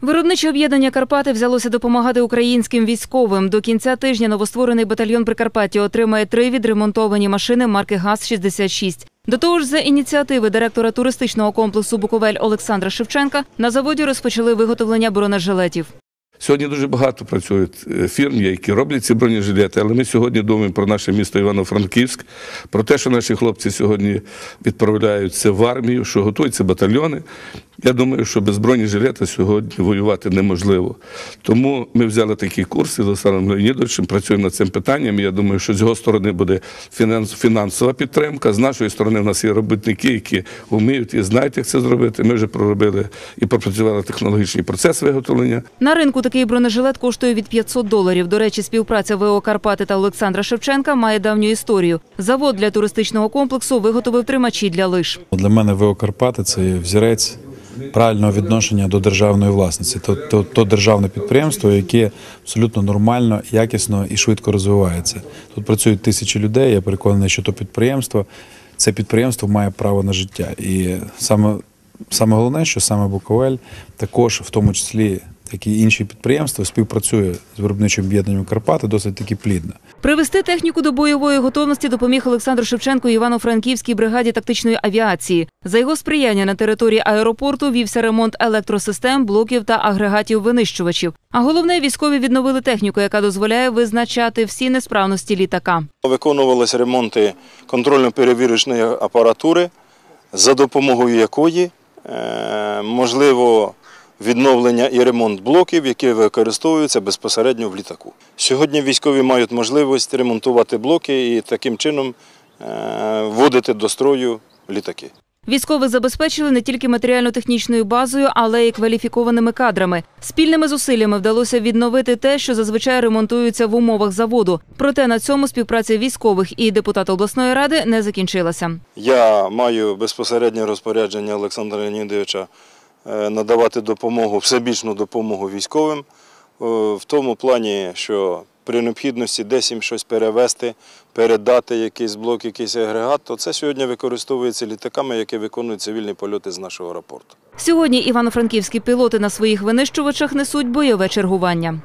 Виробниче об'єднання Карпати взялося допомагати українським військовим. До кінця тижня новостворений батальйон Прикарпаття отримає три відремонтовані машини марки ГАЗ-66. До того ж, за ініціативи директора туристичного комплексу Буковель Олександра Шевченка на заводі розпочали виготовлення бронежилетів. Сьогодні дуже багато працюють е, фірм, які роблять ці бронежилети, але ми сьогодні думаємо про наше місто Івано-Франківськ, про те, що наші хлопці сьогодні відправляються в армію, що готуються батальйони. Я думаю, що без бронежилета сьогодні воювати неможливо. Тому ми взяли такий курс з Олександром Леонідовичем, працюємо над цим питанням. Я думаю, що з його сторони буде фінанс- фінансова підтримка. З нашої сторони в нас є робітники, які вміють і знають, як це зробити. Ми вже проробили і пропрацювали технологічний процес виготовлення. На ринку такий бронежилет коштує від 500 доларів. До речі, співпраця ВО Карпати та Олександра Шевченка має давню історію. Завод для туристичного комплексу виготовив тримачі для лиж. Для мене ВО Карпати це є взірець правильного відношення до державної власності. То, то, то державне підприємство, яке абсолютно нормально, якісно і швидко розвивається. Тут працюють тисячі людей. Я переконаний, що то підприємство, це підприємство має право на життя. І саме, саме головне, що саме Буковель також, в тому числі, як і інші підприємства, співпрацює з виробничим об'єднанням Карпати досить таки плідно. Привести техніку до бойової готовності допоміг Олександр Шевченко Івано-Франківській бригаді тактичної авіації. За його сприяння на території аеропорту вівся ремонт електросистем, блоків та агрегатів винищувачів. А головне, військові відновили техніку, яка дозволяє визначати всі несправності літака. Виконувалися ремонти контрольно-перевірочної апаратури, за допомогою якої е, можливо відновлення і ремонт блоків, які використовуються безпосередньо в літаку. Сьогодні військові мають можливість ремонтувати блоки і таким чином е, вводити до строю літаки. Військових забезпечили не тільки матеріально-технічною базою, але й кваліфікованими кадрами. Спільними зусиллями вдалося відновити те, що зазвичай ремонтується в умовах заводу. Проте на цьому співпраця військових і депутата обласної ради не закінчилася. Я маю безпосереднє розпорядження Олександра Леонідовича надавати допомогу, всебічну допомогу військовим, е, в тому плані, що при необхідності десь їм щось перевезти, передати якийсь блок, якийсь агрегат, то це сьогодні використовується літаками, які виконують цивільні польоти з нашого аеропорту. Сьогодні івано-франківські пілоти на своїх винищувачах несуть бойове чергування.